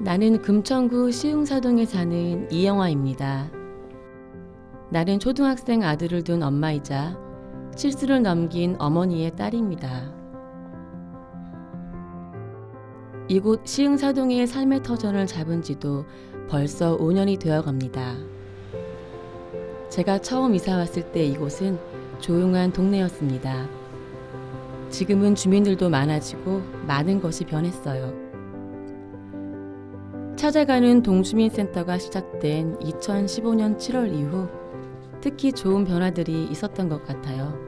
나는 금천구 시흥사동에 사는 이영화입니다. 나는 초등학생 아들을 둔 엄마이자 칠수를 넘긴 어머니의 딸입니다. 이곳 시흥사동의 삶의 터전을 잡은 지도 벌써 5년이 되어 갑니다. 제가 처음 이사 왔을 때 이곳은 조용한 동네였습니다. 지금은 주민들도 많아지고 많은 것이 변했어요. 찾아가는 동주민센터가 시작된 2015년 7월 이후 특히 좋은 변화들이 있었던 것 같아요.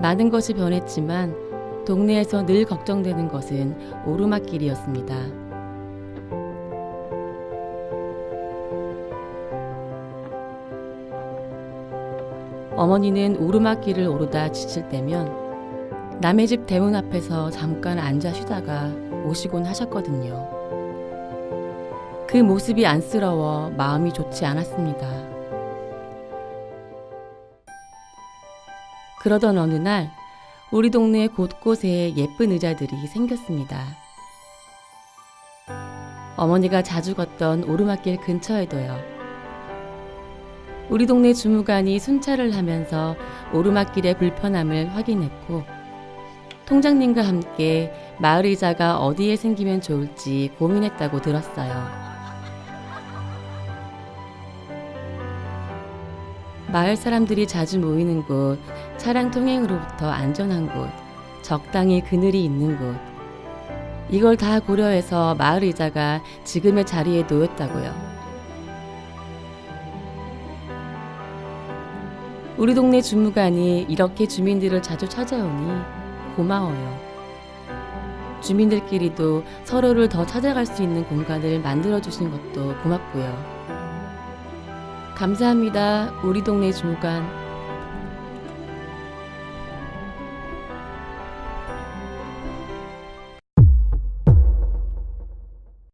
많은 것이 변했지만 동네에서 늘 걱정되는 것은 오르막길이었습니다. 어머니는 오르막길을 오르다 지칠 때면 남의 집 대문 앞에서 잠깐 앉아 쉬다가 오시곤 하셨거든요. 그 모습이 안쓰러워 마음이 좋지 않았습니다. 그러던 어느 날 우리 동네 곳곳에 예쁜 의자들이 생겼습니다. 어머니가 자주 걷던 오르막길 근처에도요. 우리 동네 주무관이 순찰을 하면서 오르막길의 불편함을 확인했고 통장님과 함께 마을 의자가 어디에 생기면 좋을지 고민했다고 들었어요. 마을 사람들이 자주 모이는 곳, 차량 통행으로부터 안전한 곳, 적당히 그늘이 있는 곳. 이걸 다 고려해서 마을 의자가 지금의 자리에 놓였다고요. 우리 동네 주무관이 이렇게 주민들을 자주 찾아오니 고마워요. 주민들끼리도 서로를 더 찾아갈 수 있는 공간을 만들어 주신 것도 고맙고요. 감사합니다. 우리 동네 주무관.